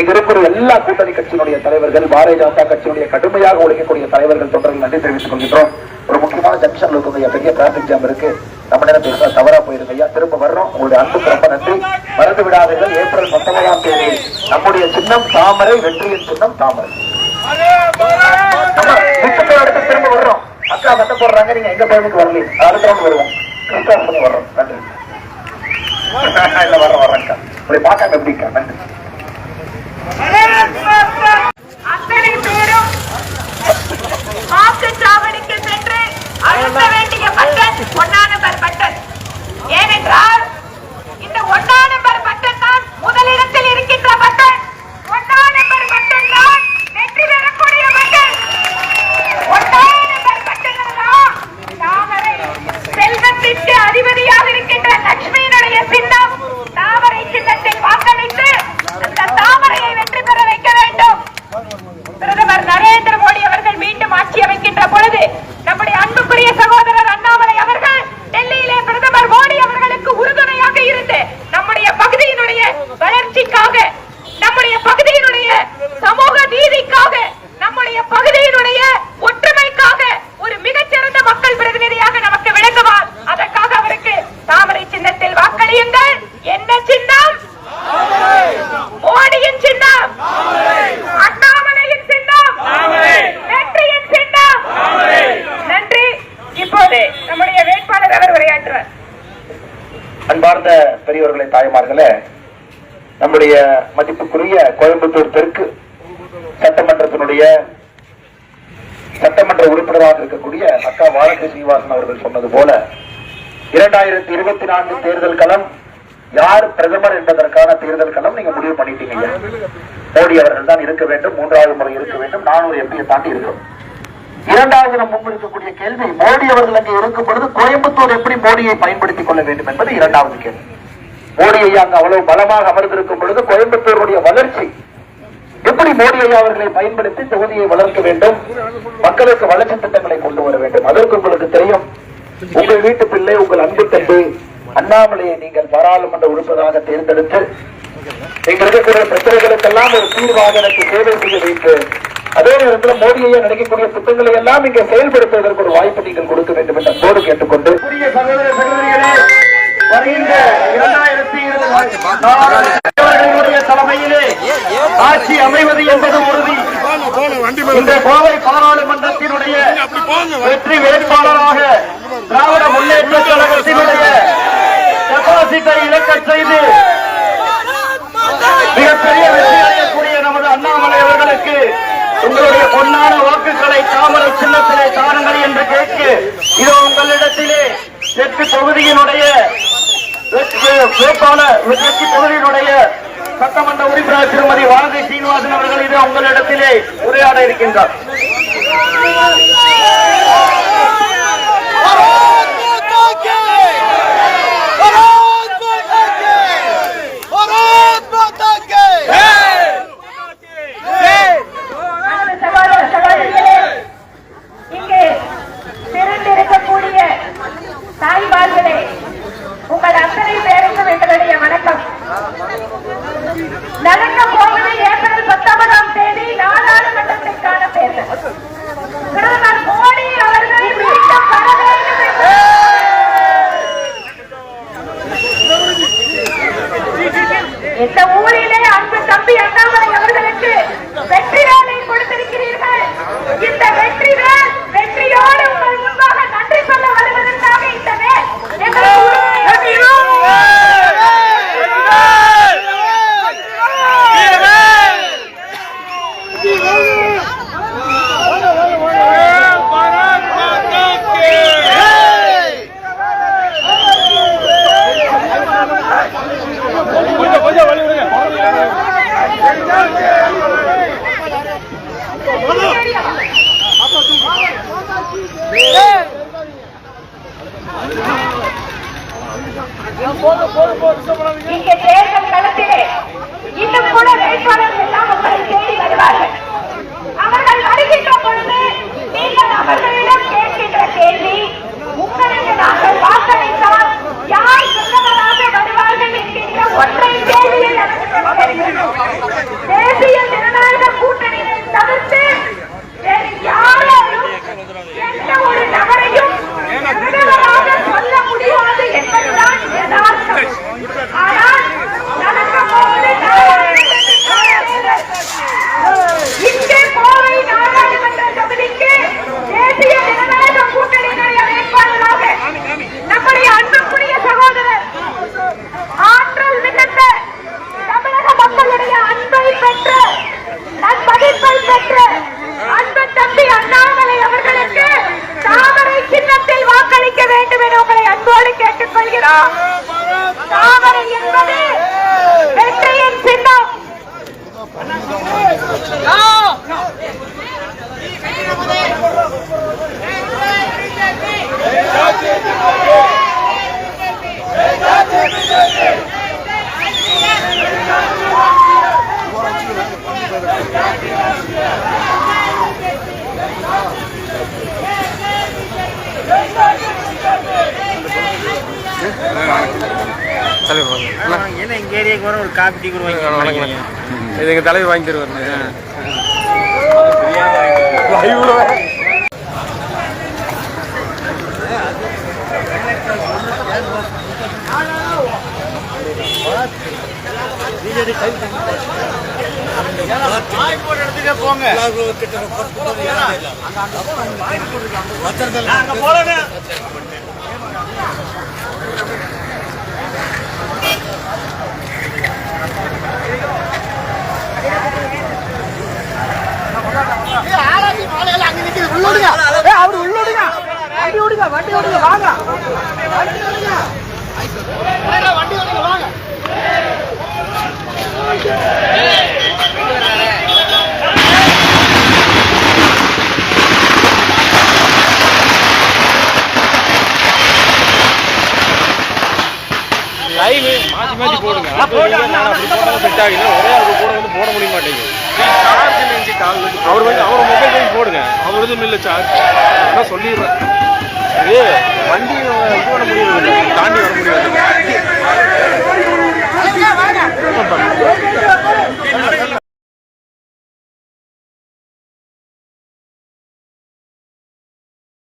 இங்க இருக்கிற எல்லா கூட்டணி கட்சியினுடைய தலைவர்கள் பாரதிய ஜனதா கட்சியினுடைய கடுமையாக உழைக்கக்கூடிய தலைவர்கள் தொண்டர்கள் நன்றி தெரிவித்துக் கொள்கின்றோம் ஒரு முக்கியமான ஜங்ஷன்ல இருக்கும் பெரிய டிராபிக் ஜாம் இருக்கு. நம்ம நேரம் பேசுறா தவறா போயிருங்க ஐயா. திரும்ப வர்றோம். உங்களுடைய அன்புக்கு ரொம்ப நன்றி. மறந்து விடாதீர்கள். ஏப்ரல் பத்தொன்பதாம் தேதி நம்முடைய சின்னம் தாமரை வெற்றியின் சின்னம் தாமரை. அடுத்து திரும்ப வர்றோம். அக்கா சட்டை போடுறாங்க. நீங்க எங்க பயனுக்கு வரல அடுத்த ரவுண்ட் வருவோம் கிறிஸ்டாஸ் பண்ணி வர்றோம். நன்றி. இல்ல வர்றோம் வர்றேன்க்கா இப்படி பார்க்காம எப்படிக்கா நன்றி. வேட்பாளர் அன்பார்ந்த பெரியவர்களே தாய்மார்களே நம்முடைய மதிப்புக்குரிய கோயம்புத்தூர் தெற்கு சட்டமன்றத்தினுடைய சட்டமன்ற உறுப்பினராக இருக்கக்கூடிய அக்கா வாழக்கை ஸ்ரீவாசன் அவர்கள் சொன்னது போல இரண்டாயிரத்தி இருபத்தி நான்கு தேர்தல் களம் யார் பிரதமர் என்பதற்கான தேர்தல் களம் நீங்க முடிவு பண்ணிட்டீங்க மோடி அவர்கள் தான் இருக்க வேண்டும் மூன்றாவது முறை இருக்க வேண்டும். நானூறு எம்பியை தாண்டி இருக்கும் இரண்டாவது நாம் முன்வைக்கக்கூடிய கேள்வி மோடி அவர்கள் அங்கே இருக்கும் பொழுது கோயம்புத்தூர் எப்படி மோடியை பயன்படுத்திக் கொள்ள வேண்டும் என்பது இரண்டாவது கேள்வி. மோடி ஐயா அங்கு அவ்வளவு பலமாக அமர்ந்திருக்கும் பொழுது கோயம்புத்தூருடைய வளர்ச்சி எப்படி மோடி ஐயா அவர்களை பயன்படுத்தி தொகுதியை வளர்க்க வேண்டும் மக்களுக்கு வளர்ச்சி திட்டங்களை கொண்டு வர வேண்டும் அதற்கு உங்களுக்கு தெரியும். உங்கள் வீட்டு பிள்ளை உங்கள் அன்பு தம்பி அண்ணாமலையை நீங்கள் பாராளுமன்ற உறுப்பினராக தேர்ந்தெடுத்து நீங்கள் இருக்கக்கூடிய பிரச்சனைகளுக்கெல்லாம் ஒரு தீர்வாக எனக்கு சேவை செய்ய வைத்து நேரத்தில் மோடி ஐயா நினைக்கக்கூடிய திட்டங்களை எல்லாம் இங்க செயல்படுத்துவதற்கு ஒரு வாய்ப்பு நீங்கள் கொடுக்க வேண்டும் என்று அன்போடு கேட்டுக்கொண்டு வருகின்ற இரண்டாயிரத்தி தலைமையிலே ஆட்சி அமைவது என்பது உறுதி. இந்த கோவை பாராளுமன்றத்தினுடைய வெற்றி வேட்பாளராக தாமரை சின்னத்திலே தாருங்கள் என்று கேட்க இதோ உங்களிடத்திலே தெற்கு தொகுதியினுடைய வேட்பாளர் தெற்கு தொகுதியினுடைய சட்டமன்ற உறுப்பினர் திருமதி வானதி சீனிவாசன் அவர்கள் இது உங்களிடத்திலே உரையாட இருக்கின்றார். Okay. Manila. என்ன எங்க ஏரியாக்கு வர ஒரு காப்பி டீ கூட வாங்கி இது எங்க தலைவர் வாங்கி தருவாரு லைவ் மாத்தி மாத்தி போடுங்க. செட் ஆகல ஒரே ஆளுக்கு கூட வந்து போட முடிய மாட்டேங்குது. அவர் வந்து அவர் மொபைல் போய் போடுங்க. அவர் எதுவும் இல்லை சார்ஜ் அதான் சொல்லிடுறேன்.